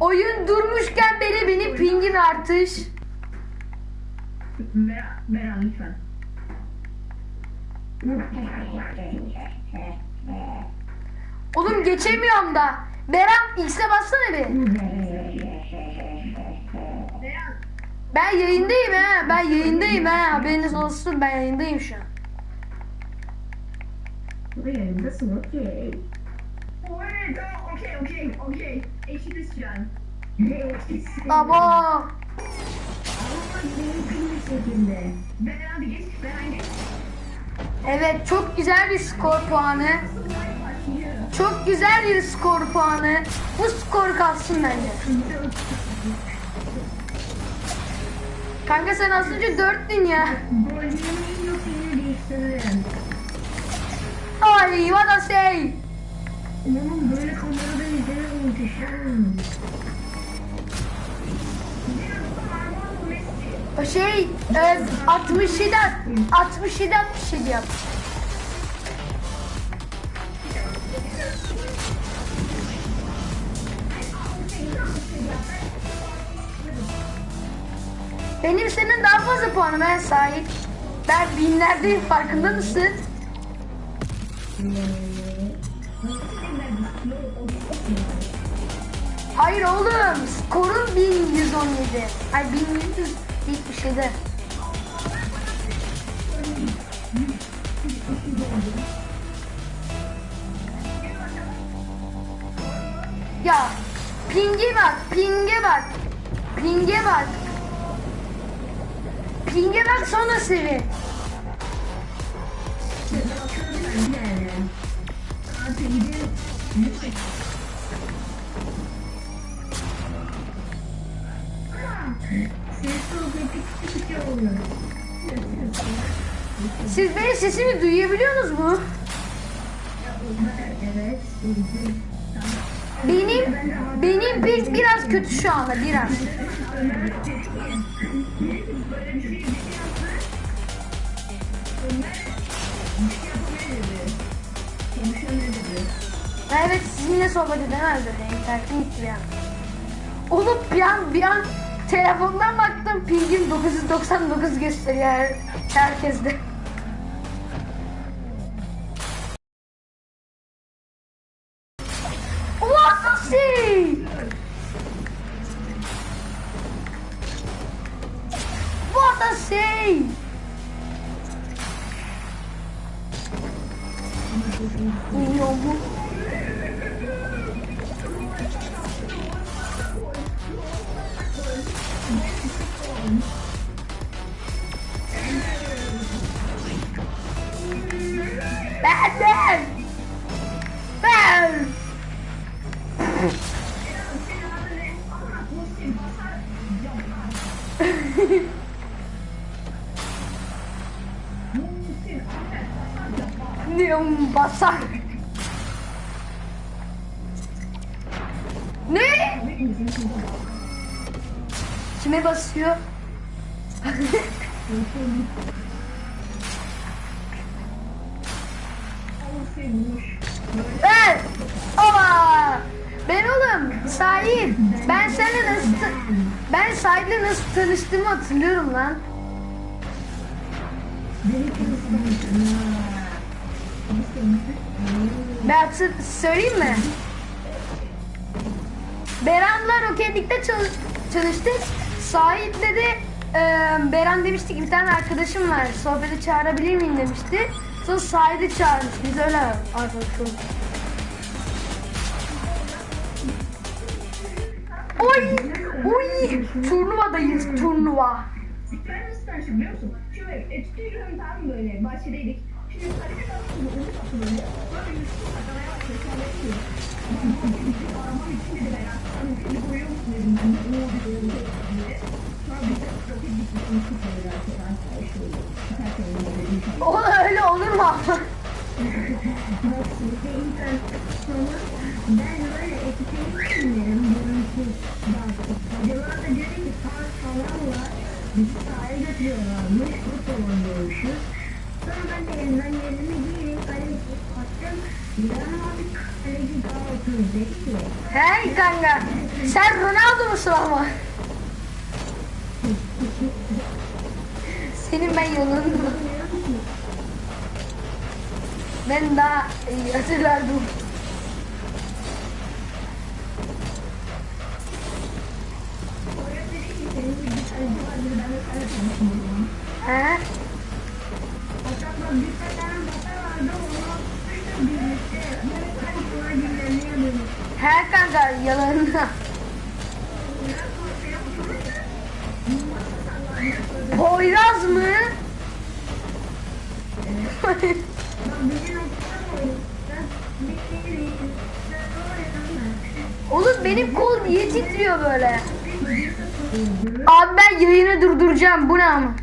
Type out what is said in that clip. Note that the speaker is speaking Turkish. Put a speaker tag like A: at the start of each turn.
A: Oyun durmuşken beni beni pingin artış.
B: Beren lütfen.
A: Oğlum geçemiyorum da. Beren X'e bassana bir. Ben yayındayım ha. Ben yayındayım ha. Haberiniz olsun ben yayındayım şu an.
B: Yayındasın okey. Okey okey okey. Eşitiz şu an.
A: Abo. Evet çok güzel bir skor puanı. Çok güzel bir skor puanı. Bu skor kalsın bence. Kanka sen az önce dörttün ya. Ay what a say.
B: Oğlum böyle kamerada izlemek muhteşem.
A: O şey e, 67 67 67 yap. Benim senin daha fazla puanıma sahip. Ben binlerdeyim farkında mısın? Hayır oğlum skorum 1117. Ay 1177. Ya pinge bak, pinge bak. Pinge bak. Pinge bak sonra sevi. Siz benim sesimi duyabiliyorsunuz mu?
B: Evet.
A: Benim benim ping biraz kötü şu anda biraz. Evet sizinle sohbet edemez dedi. İnternetim bir an. Oğlum bir an bir an telefondan baktım pingim 999 gösteriyor her, herkeste. What the see? İniyor mu? Neon basar. Ne? Kime basıyor? Ben! Oba! Ben oğlum Sahil. Ben seninle nasıl ben Sahil'le nasıl tanıştığımı hatırlıyorum lan. Ben söyleyeyim mi? Beran'la Roketlik'te çalış, çalıştık. Sahil'le de e, Beran demişti ki bir tane arkadaşım var. Sohbete çağırabilir miyim demişti. Sonra Sahil'i çağırmış. Biz öyle arkadaş olduk. Oy! Oy! Turnuvadayız turnuva.
B: Ben nasıl biliyor musun? Şöyle etütüydüm tam böyle bahçedeydik.
A: Oğlum öyle olur mu?
B: ben yerimi giyerek kaleci attım. İlhan abi kaleci daha otur dedi ki.
A: Hey kanka. Sen Ronaldo musun ama? Senin ben yolunu Ben daha iyi hatırlardım.
B: Sonra dedi ki senin bir kaleci vardır ben de sana tanışmadım.
A: He?
B: Hatta bir tane bata vardı onu atmıştım birlikte. Böyle kaleciler birbirlerine böyle.
A: He kanka yalanına. Poyraz mı? Oğlum benim kol niye titriyor böyle? Abi ben yayını durduracağım. Bu ne ama?